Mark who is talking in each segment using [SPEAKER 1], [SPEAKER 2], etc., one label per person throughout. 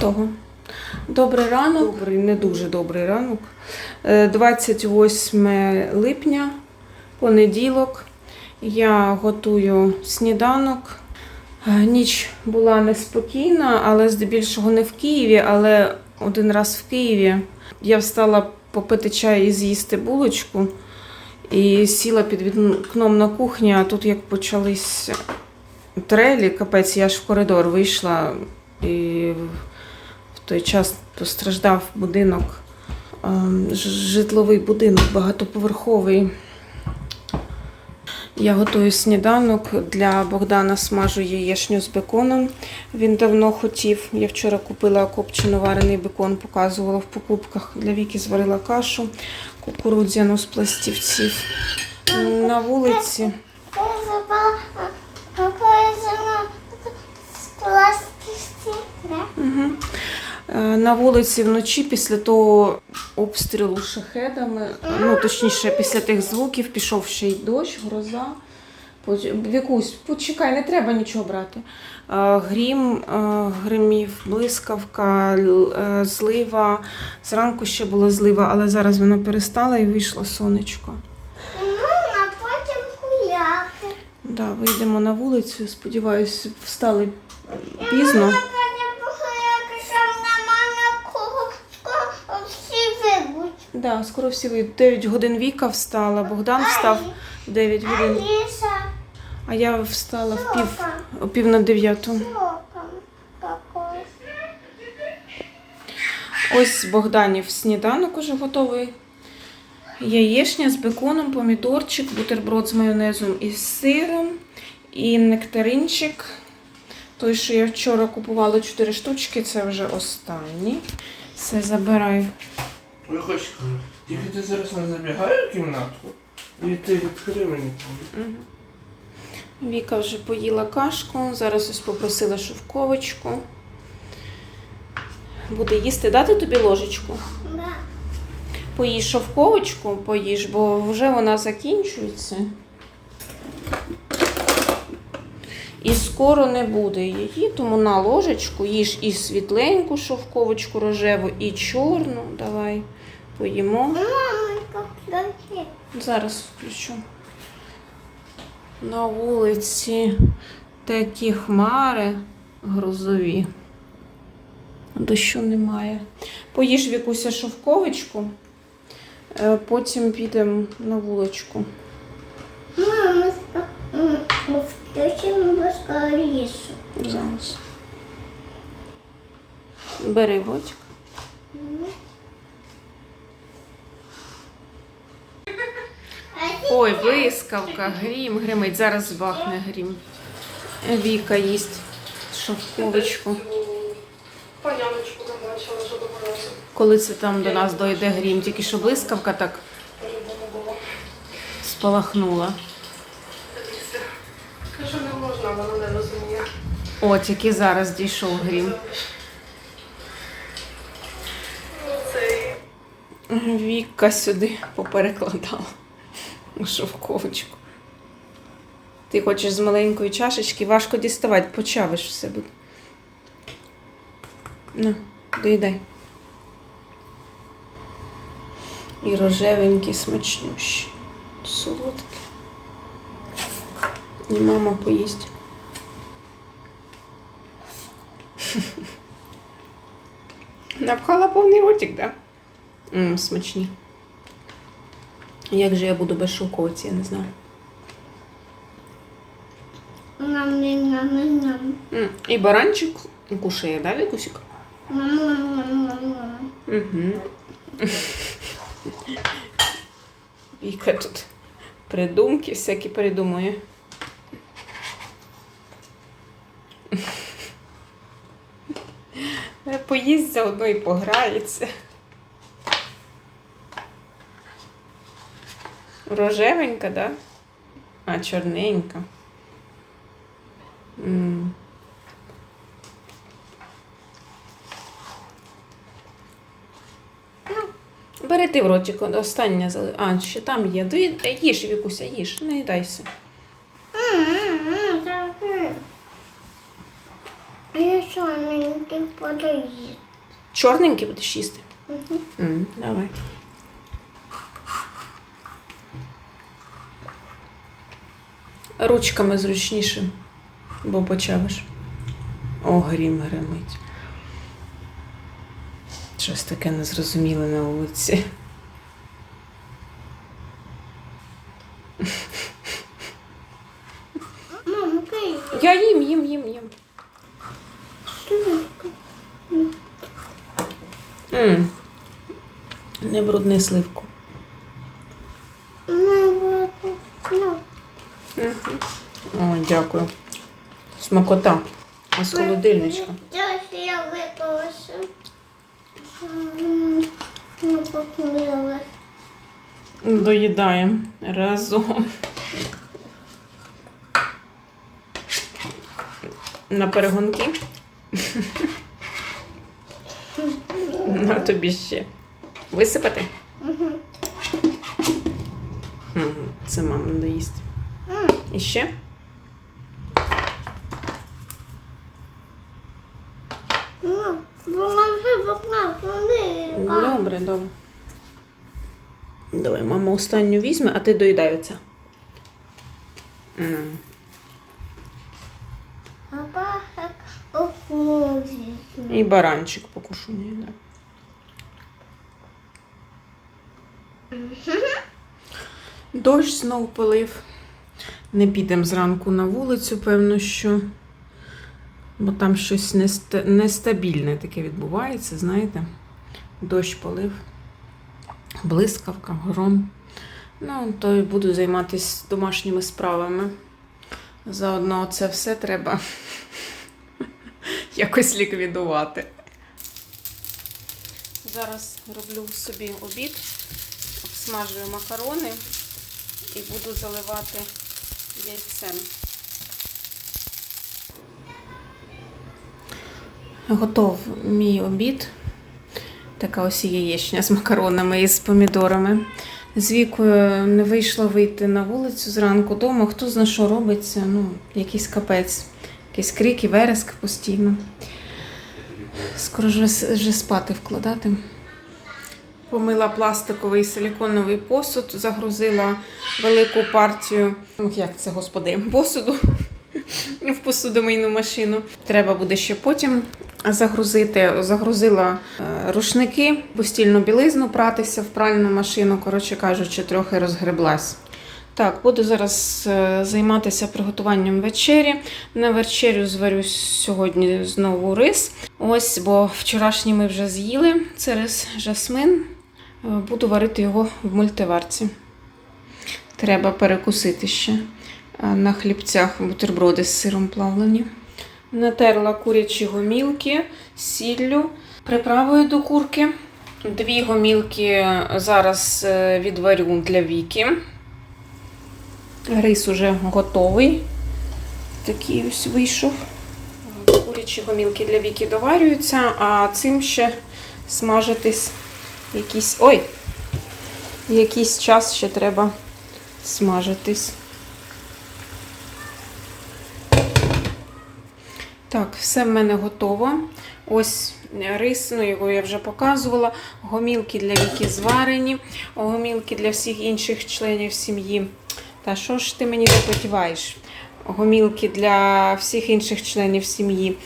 [SPEAKER 1] того. Добрий ранок. Добрий, не дуже добрий ранок. Е, 28 липня, понеділок. Я готую сніданок. Е, Ніч була неспокійна, але здебільшого не в Києві, але один раз в Києві. Я встала попити чай і з'їсти булочку. І сіла під вікном на кухні, а тут як почались трелі, капець, я ж в коридор вийшла і той час постраждав будинок, ем, житловий будинок багатоповерховий. Я готую сніданок для Богдана смажу яєшню з беконом. Він давно хотів. Я вчора купила копчено варений бекон, показувала в покупках. Для Віки зварила кашу кукурудзяну з пластівців. На вулиці.
[SPEAKER 2] Я забыла, а, какое зерно с пластики, да?
[SPEAKER 1] Угу. На вулиці вночі після того обстрілу шахедами, ну точніше, після тих звуків пішов ще й дощ, гроза. Вікусь, почекай, не треба нічого брати. Е, Грім, е, гримів, блискавка, е, злива. Зранку ще була злива, але зараз вона перестала і вийшло сонечко.
[SPEAKER 2] Мама, потім гуляти.
[SPEAKER 1] Да, вийдемо на вулицю. Сподіваюся, встали пізно. Да, скоро всі вийдуть. 9 годин Віка встала, Богдан встав 9 годин. А я встала в пів, о пів на дев'яту. Ось Богданів сніданок уже готовий. Яєшня з беконом, помідорчик, бутерброд з майонезом і з сиром, і нектаринчик. Той, що я вчора купувала 4 штучки, це вже останній. Все забираю.
[SPEAKER 3] Я хочу тільки ти зараз не забігай в кімнатку, і ти відкрий мені.
[SPEAKER 1] Віка вже поїла кашку, зараз ось попросила шовковичку. Буде їсти, дати тобі ложечку?
[SPEAKER 2] Да.
[SPEAKER 1] Поїж шовковочку, поїж, бо вже вона закінчується. І скоро не буде її, тому на ложечку їж і світленьку шовковочку рожеву, і чорну. Давай поїмо. Зараз включу. На вулиці такі хмари грозові. Дощу немає. Поїж Вікуся шовковичку, е, потім підемо на вуличку.
[SPEAKER 2] Мама, м, м, включи, будь ласка, Алісу.
[SPEAKER 1] Зараз. Бери водик. Ой, блискавка, грім гримить. Зараз збахне грім. Віка їсть шовковичку.
[SPEAKER 4] Паняночку не бачила жодного разу.
[SPEAKER 1] Коли це там до нас дойде грім, тільки що блискавка так спалахнула.
[SPEAKER 4] Кажу, не можна, вона не розуміє.
[SPEAKER 1] О, тільки зараз дійшов грім. Віка сюди поперекладала шовковочку. Ти хочеш з маленької чашечки, важко діставати, почавиш все буде. На, доїдай. І рожевенькі, смачнющі, солодкі. І мама поїсть. Напхала повний ротик, так? Да? Смачні. Як же я буду без шовковиці, я не знаю.
[SPEAKER 2] Нам нам нам.
[SPEAKER 1] М, І баранчик кушає, да, Вікусік?
[SPEAKER 2] Нам нам нам нам нам.
[SPEAKER 1] Угу. Віка тут придумки всякі придумує. Поїсть заодно і пограється. Рожевенька, да? А, чорненька. М. Бери ти в ротик, остання зали. А, ще там є. Доїд- Їж, Вікуся, їж, не їдайся.
[SPEAKER 2] М, м, м, м. Я чорненький подоїть.
[SPEAKER 1] Чорненький будеш їсти?
[SPEAKER 2] Угу.
[SPEAKER 1] М, давай. Ручками зручніше, бо почавиш. О, грім гримить. Щось таке незрозуміле на вулиці.
[SPEAKER 2] Мам.
[SPEAKER 1] Я їм, їм, їм, їм. М. Не брудни сливку.
[SPEAKER 2] Ну, ну.
[SPEAKER 1] О, дякую. Смакота. А з холодильничка.
[SPEAKER 2] Я випалася. Ну.
[SPEAKER 1] Доїдаємо разом. На перегонки. На тобі ще. Висипати? Це мама доїсть. І ще?
[SPEAKER 2] Ну, вона вже вокна ходила.
[SPEAKER 1] Добре, добре. Давай, мама останню візьме, а ти доїдай оце. М. І баранчик покушує, да. Дощ знов полив. Не підемо зранку на вулицю, певно, що. Бо там щось неста- нестабільне таке відбувається, знаєте. Дощ полив, блискавка, гром. Ну, то й буду займатися домашніми справами. Заодно це все треба якось ліквідувати. Зараз роблю собі обід, обсмажую макарони і буду заливати яйцем. Готов мій обід. Така ось яєчня з макаронами і з помідорами. З вікою не вийшло вийти на вулицю зранку дома. Хто зна що робиться? Ну, якийсь капець. Якийсь крик і вереск постійно. Скоро ж вже, спати вкладати. Помила пластиковий силіконовий посуд, загрузила велику партію, як це, господи, посуду в посудомийну машину. Треба буде ще потім загрузити. Загрузила е, рушники, постільну білизну пратися в пральну машину. Коротше кажучи, трохи розгреблась. Так, буду зараз е, займатися приготуванням вечері. На вечерю зварю сьогодні знову рис. Ось, бо вчорашній ми вже з'їли. Це рис жасмин. Е, Буду варити його в мультиварці. Треба перекусити ще на хлібцях бутерброди з сиром плавлені. Натерла курячі гомілки з сіллю, приправою до курки. Дві гомілки зараз е, відварю для віки. Рис уже готовий. Такий ось вийшов. Курячі гомілки для віки доварюються, а цим ще смажитись якийсь. Ой! Якийсь час ще треба смажитись. Так, все в мене готово. Ось рис, ну його я вже показувала. Гомілки для віки зварені, гомілки для всіх інших членів сім'ї. Та що ж ти мені запотіваєш? Гомілки для всіх інших членів сім'ї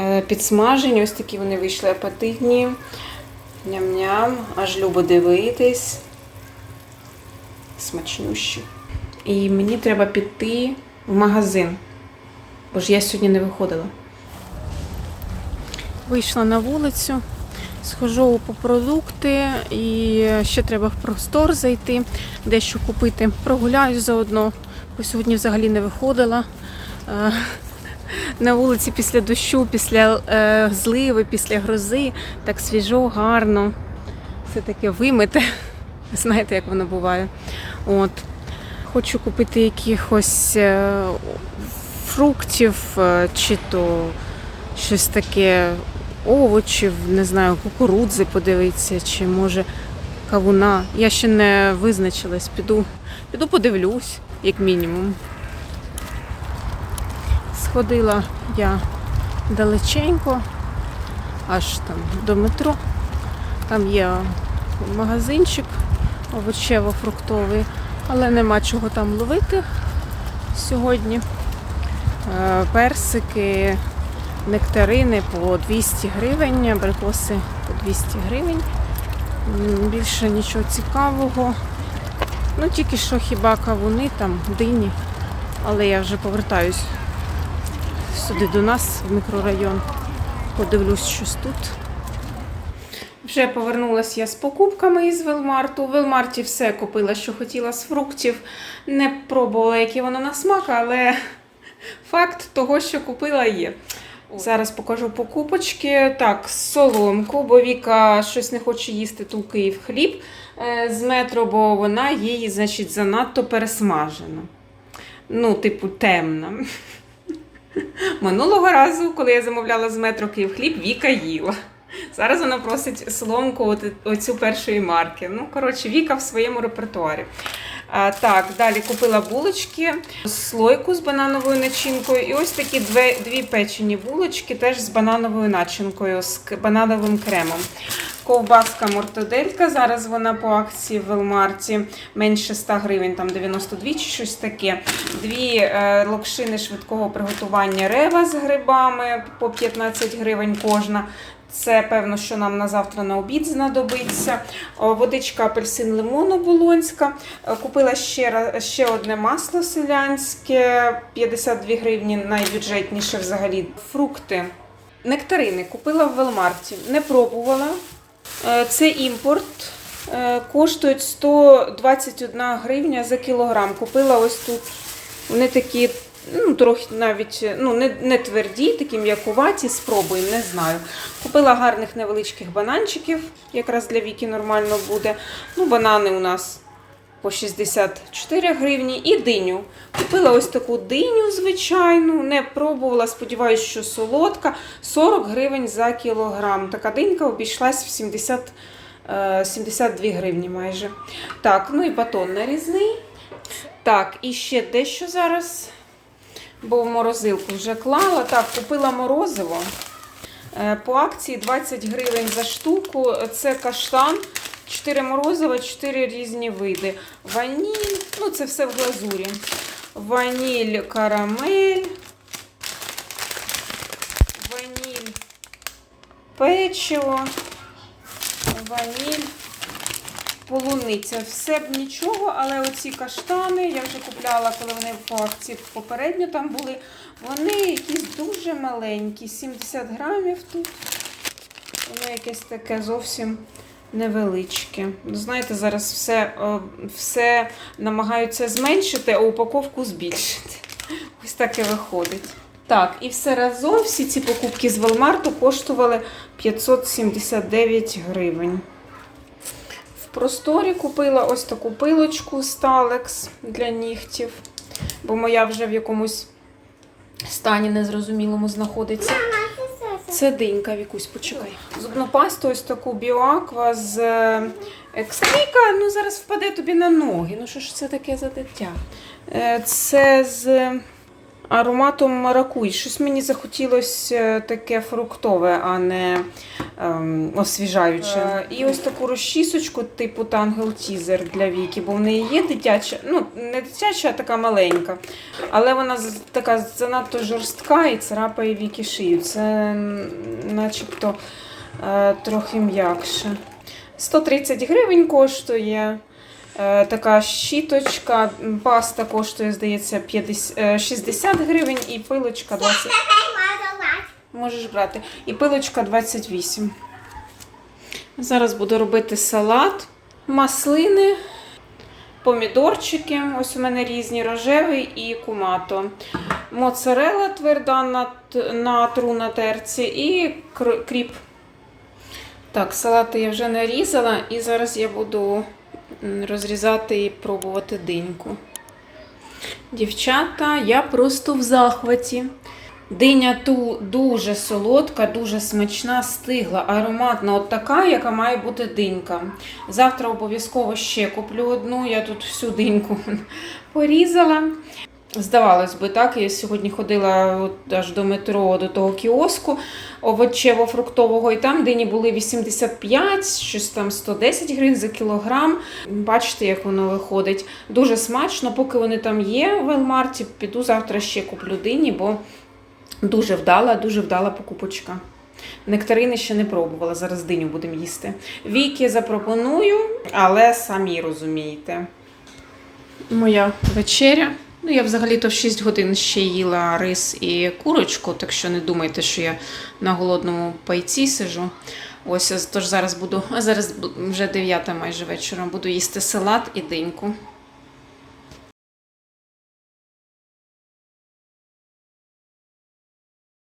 [SPEAKER 1] е, підсмажені. Ось такі вони вийшли апетитні. Ням-ням, аж любо дивитись. Смачнющі. І мені треба піти в магазин, бо ж я сьогодні не виходила. Вийшла на вулицю, схожу по продукти і ще треба в простор зайти, дещо купити. Прогуляюсь заодно, бо сьогодні взагалі не виходила. Е, На вулиці після дощу, після е, зливи, після грози, так свіжо, гарно. Все таке вимите. Знаєте, як воно буває. От. Хочу купити якихось е, фруктів, чи то щось таке, овочів, не знаю, кукурудзи подивитися, чи може кавуна. Я ще не визначилась, піду, піду подивлюсь, як мінімум. Сходила я далеченько, аж там до метро. Там є магазинчик овочево-фруктовий, але нема чого там ловити сьогодні. Е, Персики, нектарини по 200 гривень, абрикоси по 200 гривень. Більше нічого цікавого. Ну, тільки що хіба кавуни, там, дині. Але я вже повертаюсь сюди до нас, в мікрорайон. Подивлюсь, щось тут. Вже повернулася я з покупками із Велмарту. У Велмарті все купила, що хотіла з фруктів. Не пробувала, які воно на смак, але факт того, що купила, є. Зараз покажу покупочки. Так, соломку, бо Віка щось не хоче їсти ту Київ хліб е, з метро, бо вона її, значить, занадто пересмажена. Ну, типу, темна. Минулого разу, коли я замовляла з метро Київ хліб, Віка їла. Зараз вона просить соломку оцю першої марки. Ну, коротше, Віка в своєму репертуарі. Так, далі купила булочки, слойку з банановою начинкою і ось такі дві, дві печені булочки теж з банановою начинкою, з банановим кремом. Ковбаска мортаделька. Зараз вона по акції в Велмарті менше 100 гривень, там 92 чи щось таке. Дві е, локшини швидкого приготування рева з грибами по 15 гривень кожна. Це певно, що нам на завтра на обід знадобиться. Водичка апельсин лимону болонська. Е, Купила ще, ще одне масло селянське, 52 гривні, найбюджетніше взагалі. Фрукти. Нектарини купила в Велмарті. Не пробувала. Е, Це імпорт. Е, Коштують 121 гривня за кілограм. Купила ось тут. Вони такі, ну, трохи навіть ну, не, не тверді, такі м'якуваті, спробуємо, не знаю. Купила гарних невеличких бананчиків, якраз для Віки нормально буде. Ну, банани у нас по 64 гривні і диню. Купила ось таку диню звичайну, не пробувала, сподіваюся, що солодка. 40 гривень за кілограм. Така динька обійшлась в 70, е, 72 гривні майже. Так, ну і батон нарізний. Так, і ще дещо зараз, бо в морозилку вже клала. Так, купила морозиво. Е, По акції 20 гривень за штуку. Це каштан. 4 морозива, 4 різні види. Ваніль, ну це все в глазурі. Ваніль, карамель. Ваніль, печиво. Ваніль, полуниця. Все б нічого, але оці каштани я вже купляла, коли вони по акції попередньо там були. Вони якісь дуже маленькі, 70 грамів тут. Воно якесь таке зовсім невеличке. Знаєте, зараз все, все намагаються зменшити, а упаковку збільшити. Ось так і виходить. Так, і все разом всі ці покупки з Велмарту коштували 579 гривень. Просторі купила ось таку пилочку Stalex для нігтів, бо моя вже в якомусь стані незрозумілому знаходиться. Це динька, Вікусь, почекай. Зубну пасту ось таку біоаква з е, екстрійка. Ну, зараз впаде тобі на ноги. Ну, що ж це таке за дитя? Е, Це з ароматом маракуй. Щось мені захотілося е, таке фруктове, а не ем, освіжаюче. Е, І ось таку розчісочку, типу Тангел Тізер для Віки, бо в неї є дитяча, ну, не дитяча, а така маленька. Але вона така занадто жорстка і царапає Віки шию. Це начебто е, трохи м'якше. 130 гривень коштує. Е, Така щіточка, паста коштує, здається, 50, е, 60 гривень і пилочка 20. Можеш брати. І пилочка 28. Зараз буду робити салат, маслини, помідорчики. Ось у мене різні рожевий і кумато. Моцарела тверда на, на тру на терці і кр- кріп. Так, салати я вже нарізала, і зараз я буду розрізати і пробувати диньку. Дівчата, я просто в захваті. Диня ту дуже солодка, дуже смачна, стигла, ароматна, от така, яка має бути динька. Завтра обов'язково ще куплю одну. Я тут всю диньку порізала. Здавалось би, так. Я сьогодні ходила от аж до метро, до того кіоску овочево-фруктового, і там дині були 85, щось там 110 гривень за кілограм. Бачите, як воно виходить. Дуже смачно, поки вони там є в Велмарті, піду завтра ще куплю дині, бо дуже вдала, дуже вдала покупочка. Нектарини ще не пробувала, зараз диню будемо їсти. Віки запропоную, але самі розумієте. Моя вечеря. Ну, я взагалі-то в 6 годин ще їла рис і курочку, так що не думайте, що я на голодному пайці сижу. Ось, тож зараз буду, а зараз вже 9 майже вечора, буду їсти салат і диньку.